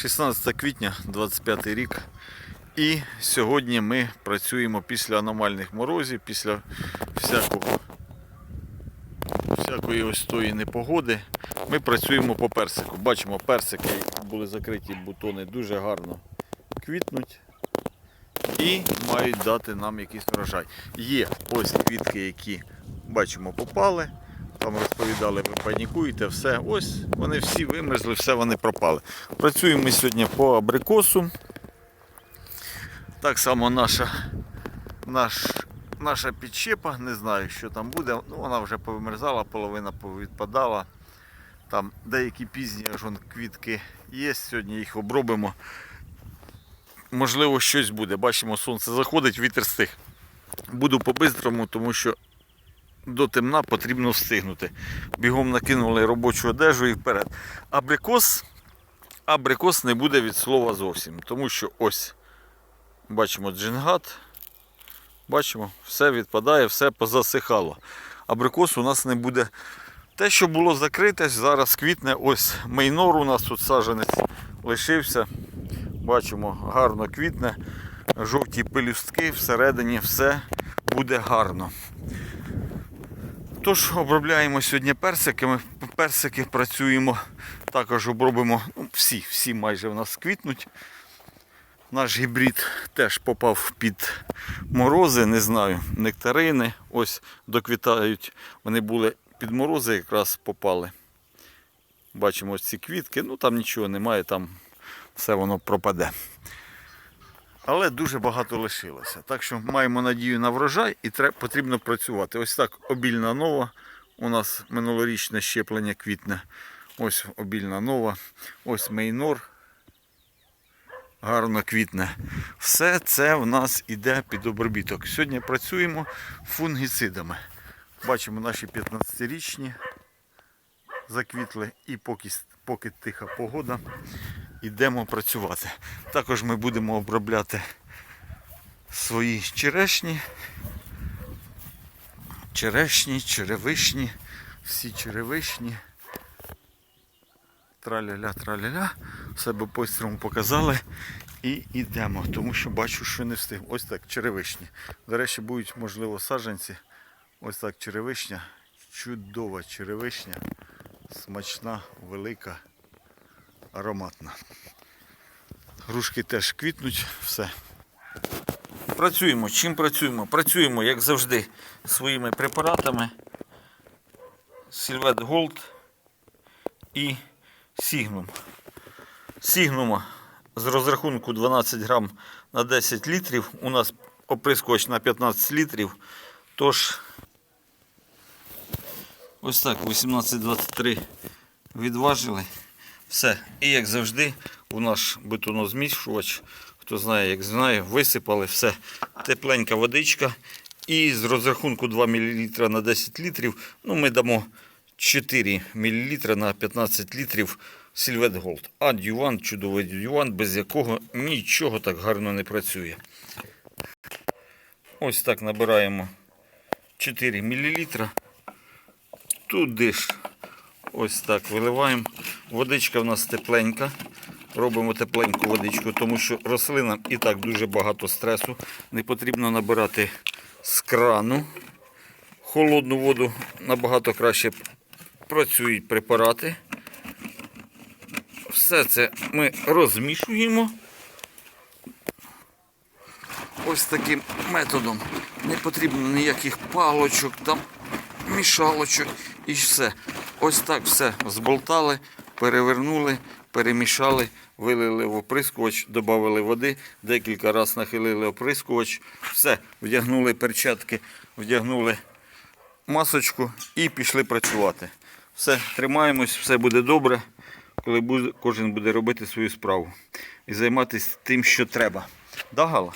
16 квітня 25 рік. І сьогодні ми працюємо після аномальних морозів, після всякого, всякої ось тої непогоди. Ми працюємо по персику. Бачимо, персики були закриті бутони дуже гарно квітнуть і мають дати нам якийсь врожай. Є ось квітки, які бачимо, попали. Там розповідали, ви панікуєте, все. Ось вони всі вимерзли, все вони пропали. Працюємо ми сьогодні по абрикосу. Так само наша, наш, наша підщепа, не знаю, що там буде. Ну, вона вже повимерзала, половина повідпадала. Там деякі пізні аж вон квітки є. Сьогодні їх обробимо. Можливо, щось буде. Бачимо, сонце заходить, вітер стих. Буду по-бистрому, тому що до темна потрібно встигнути. Бігом накинули робочу одежу і вперед. Абрикос, абрикос не буде від слова зовсім, тому що ось бачимо джингат. Бачимо, все відпадає, все позасихало. Абрикос у нас не буде. Те, що було закрите, зараз квітне. Ось мейнор у нас тут саджанець лишився. Бачимо, гарно квітне. Жовті пелюстки, всередині все буде гарно. Тож обробляємо сьогодні персики. Ми персики працюємо, також обробимо ну, всі, всі майже в нас квітнуть. Наш гібрид теж попав під морози, не знаю, нектарини. Ось доквітають. Вони були під морози, якраз попали. Бачимо ось ці квітки, ну там нічого немає, там все воно пропаде. Але дуже багато лишилося. Так що маємо надію на врожай і потрібно працювати. Ось так обільна нова. У нас минулорічне щеплення квітне. Ось обільна нова. Ось мейнор. Гарно квітне. Все це в нас іде під обробіток. Сьогодні працюємо фунгіцидами. Бачимо наші 15-річні заквітли і поки, поки тиха погода, йдемо працювати. Також ми будемо обробляти свої черешні, черешні, черевишні, всі черевишні. Траля-ля, траля-ля. Себе пострілом показали і йдемо, тому що бачу, що не встиг. Ось так, черевишні. До речі, будуть, можливо, саджанці. Ось так черевишня. Чудова черевишня. Смачна, велика, ароматна. Грушки теж квітнуть, все. Працюємо. Чим працюємо? Працюємо, як завжди, своїми препаратами. Сільвет Голд і Сігнум. Сігнума з розрахунку 12 грам на 10 літрів. У нас оприскувач на 15 літрів. Тож, ось так, 18-23 відважили. Все. І як завжди, у наш бетонозмішувач, хто знає, як знає, висипали все. Тепленька водичка. І з розрахунку 2 мл на 10 літрів, ну ми дамо 4 мл на 15 літрів Сільвет Голд. А дюван, чудовий дюван, без якого нічого так гарно не працює. Ось так набираємо 4 мл. Туди ж ось так виливаємо. Водичка в нас тепленька. Робимо тепленьку водичку, тому що рослинам і так дуже багато стресу. Не потрібно набирати з крану. Холодну воду набагато краще працюють препарати. Все це ми розмішуємо. Ось таким методом. Не потрібно ніяких палочок, там, мішалочок і все. Ось так все зболтали, перевернули, перемішали, вилили в оприскувач, додали води, декілька разів нахилили оприскувач, все, вдягнули перчатки, вдягнули масочку і пішли працювати. Все, тримаємось, все буде добре, коли буде, кожен буде робити свою справу і займатися тим, що треба. Да, Гала?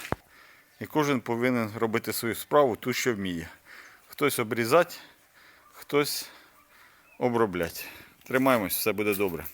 І кожен повинен робити свою справу, ту, що вміє. Хтось обрізати, хтось обробляти. Тримаємось, все буде добре.